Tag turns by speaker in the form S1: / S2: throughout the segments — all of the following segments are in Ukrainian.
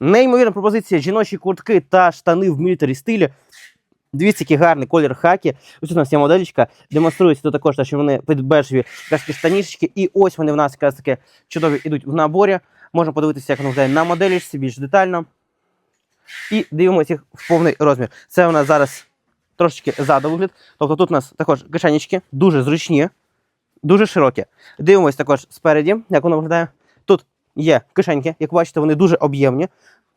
S1: Неймовірна пропозиція жіночі куртки та штани в мілітарі стилі. Дивіться, який гарний колір хакі. Ось у нас є моделічка. Демонструється тут також, що вони під бежеві такі штанішечки. І ось вони в нас якраз таки чудові йдуть в наборі. Можна подивитися, як воно виглядає на моделічці більш детально. І дивимося їх в повний розмір. Це у нас зараз трошечки ззаду вигляд. Тобто тут у нас також кишенечки, дуже зручні, дуже широкі. Дивимось також спереді, як воно виглядає. Тут є кишеньки, як бачите, вони дуже об'ємні,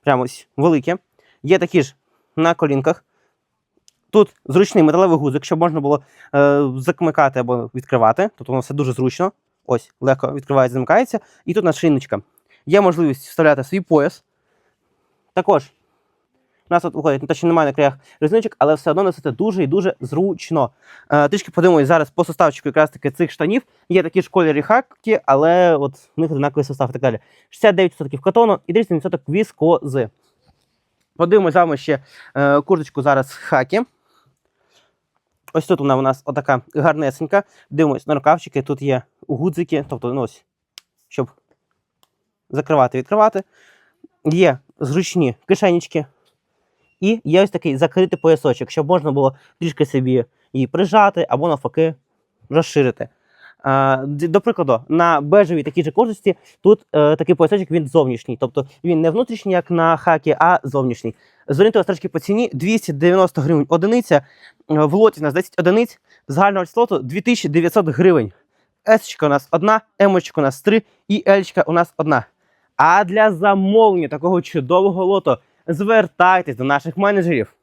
S1: прямо ось великі. Є такі ж на колінках. Тут зручний металевий гузик, щоб можна було е, закмикати або відкривати. Тобто воно все дуже зручно. Ось, легко відкривається, замикається. І тут у шиночка. Є можливість вставляти свій пояс. Також у нас тут виходить, те, що немає на краях різничок, але все одно носити дуже і дуже зручно. Е, трішки подивимось зараз по составчику якраз таки цих штанів. Є такі ж кольорі хаки, але от в них однаковий состав і так далі. 69% катону і 30% віскози. Подивимось з вами ще е, курточку зараз хакі. Ось тут вона у нас отака гарнесенька. Дивимось на рукавчики. Тут є гудзики, тобто ну, ось, щоб закривати відкривати. Є зручні кишенечки. І є ось такий закритий поясочок, щоб можна було трішки собі її прижати або навпаки розширити. До прикладу, на бежевій такій же кожусті тут е, такий поясочок він зовнішній. Тобто він не внутрішній, як на хакі, а зовнішній. Вас трошки по ціні 290 гривень одиниця. Е, В лоті у нас 10 одиниць, загального слоту 2900 гривень. с у нас одна, м у нас три і л у нас одна. А для замовлення такого чудового лоту звертайтесь до наших менеджерів.